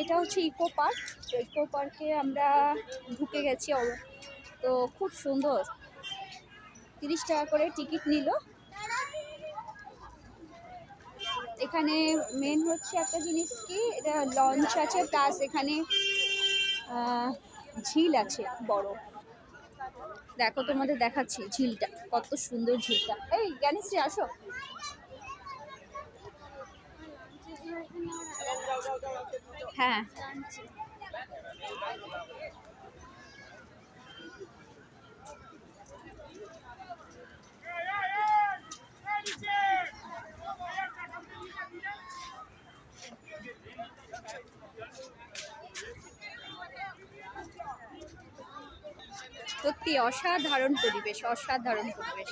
এটা হচ্ছে eco park. তো ইকো পার্কে আমরা ঢুকে গেছি তো খুব সুন্দর। তিরিশ টাকা করে টিকিট নিল। এখানে মেন হচ্ছে একটা জিনিস কি, এটা লঞ্চ আছে প্লাস এখানে ঝিল আছে, বড়। দেখো তোমাদের দেখাচ্ছি ঝিলটা কত সুন্দর ঝিলটা। এই জ্ঞানীশ্রী আসো। হ্যাঁ। সত্যি অসাধারণ পরিবেশ অসাধারণ পরিবেশ।